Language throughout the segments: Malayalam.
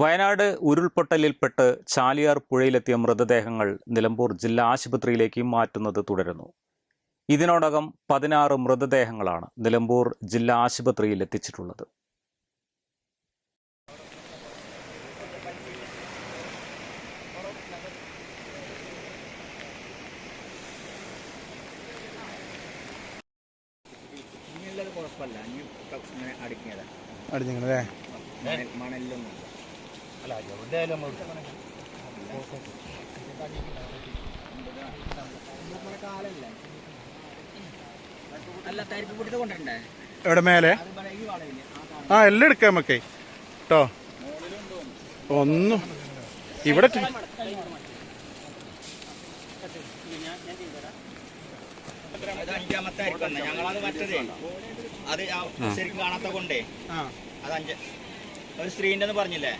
വയനാട് ഉരുൾപൊട്ടലിൽപ്പെട്ട് ചാലിയാർ പുഴയിലെത്തിയ മൃതദേഹങ്ങൾ നിലമ്പൂർ ജില്ലാ ആശുപത്രിയിലേക്ക് മാറ്റുന്നത് തുടരുന്നു. ഇതിനോടകം പതിനാറ് മൃതദേഹങ്ങളാണ് നിലമ്പൂർ ജില്ലാ ആശുപത്രിയിൽ എത്തിച്ചിട്ടുള്ളത്. കുഴപ്പമില്ല. മണലിലൊന്നും അല്ല പിടിച്ച് കൊണ്ടുവരണ്ടേ എവിടെ മേലെ? ആ എല്ലാം എടുക്കാം നമുക്കേ കേട്ടോ ഒന്നും. ഇവിടെ. ഞങ്ങളത് മറ്റതേ. അത് ശരിക്കും കാണാത്ത കൊണ്ടേ. ആ. അത് അഞ്ച് ഒരു സ്ത്രീന്റെ എന്ന് പറഞ്ഞില്ലേ?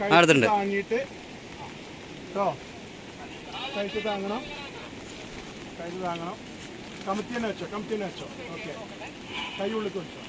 കഴുത്ത് താങ്ങിയിട്ട്. കേട്ടോ കഴുത്ത് താങ്ങണം. കഴുത്ത് താങ്ങണം. കമത്തി തന്നെ വെച്ചോ കമത്തി തന്നെ വെച്ചോ. ഓക്കെ. കൈ ഉള്ളിൽ വെച്ചോ.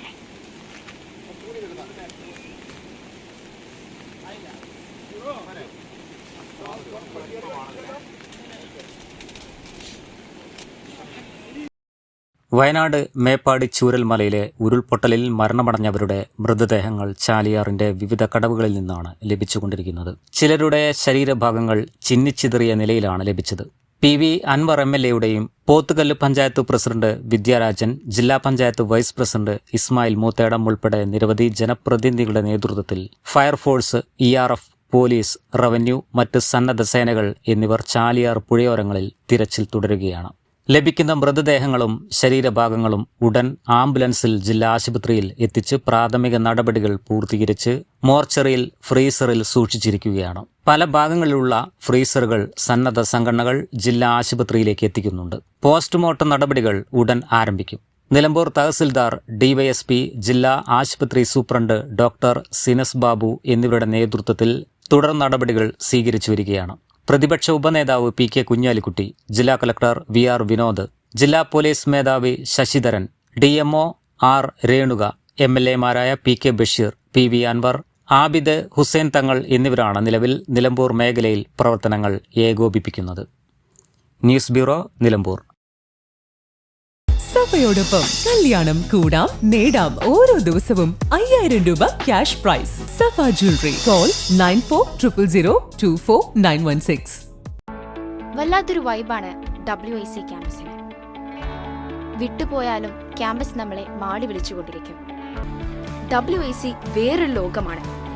വയനാട് മേപ്പാടി ചൂരൽമലയിലെ ഉരുൾപൊട്ടലിൽ മരണമടഞ്ഞവരുടെ മൃതദേഹങ്ങൾ ചാലിയാറിന്റെ വിവിധ കടവുകളിൽ നിന്നാണ് ലഭിച്ചുകൊണ്ടിരിക്കുന്നത്. ചിലരുടെ ശരീരഭാഗങ്ങൾ ചിന്നിച്ചിതറിയ നിലയിലാണ് ലഭിച്ചത്. P V Anvar M L എയുടെയും പോത്തുകല്ല് പഞ്ചായത്ത് പ്രസിഡന്റ് വിദ്യാരാജൻ ജില്ലാ പഞ്ചായത്ത് വൈസ് പ്രസിഡന്റ് ഇസ്മായിൽ മൂത്തേടം ഉൾപ്പെടെ നിരവധി ജനപ്രതിനിധികളുടെ നേതൃത്വത്തിൽ fire force E R F police revenue മറ്റ് സന്നദ്ധ സേനകൾ എന്നിവർ ചാലിയാർ പുഴയോരങ്ങളിൽ തിരച്ചിൽ തുടരുകയാണ്. ലഭിക്കുന്ന മൃതദേഹങ്ങളും ശരീരഭാഗങ്ങളും ഉടൻ ആംബുലൻസിൽ ജില്ലാ ആശുപത്രിയിൽ എത്തിച്ച് പ്രാഥമിക നടപടികൾ പൂർത്തീകരിച്ച് മോർച്ചറിയിൽ ഫ്രീസറിൽ സൂക്ഷിച്ചിരിക്കുകയാണ്. പല ഭാഗങ്ങളിലുള്ള ഫ്രീസറുകൾ സന്നദ്ധ സംഘടനകൾ ജില്ലാ ആശുപത്രിയിലേക്ക് എത്തിക്കുന്നുണ്ട്. പോസ്റ്റ്മോർട്ടം നടപടികൾ ഉടൻ ആരംഭിക്കും. നിലമ്പൂർ തഹസിൽദാർ ഡിവൈഎസ്പി ജില്ലാ ആശുപത്രി സൂപ്രണ്ട് ഡോക്ടർ സിനസ് ബാബു എന്നിവരുടെ നേതൃത്വത്തിൽ തുടർ നടപടികൾ സ്വീകരിച്ചു വരികയാണ്. പ്രതിപക്ഷ ഉപനേതാവ് പി കെ കുഞ്ഞാലിക്കുട്ടി ജില്ലാ കളക്ടർ വി ആർ വിനോദ് ജില്ലാ പോലീസ് മേധാവി Sasidharan D M O R Renuka M L എമാരായ P K Basheer P V Anvar Abid Hussain Thangal എന്നിവരാണ് നിലവിൽ നിലമ്പൂർ മേഖലയിൽ പ്രവർത്തനങ്ങൾ ഏകോപിപ്പിക്കുന്നത്. News bureau Nilambur. സഫയോടൊപ്പം കല്യാണം കൂടാം നേടാം ഓരോ ദിവസവും അയ്യായിരം രൂപ cash prize Safa jewellery call nine four triple zero two four nine one six വല്ലാത്തൊരു വൈബാണ് ഡബ്ല്യു ഐ സി ക്യാമ്പസിന് വിട്ടുപോയാലും ക്യാമ്പസ് നമ്മളെ മാടി വിളിച്ചുകൊണ്ടിരിക്കും. ഡബ്ല്യു ഐ സി വേറൊരു ലോകമാണ്.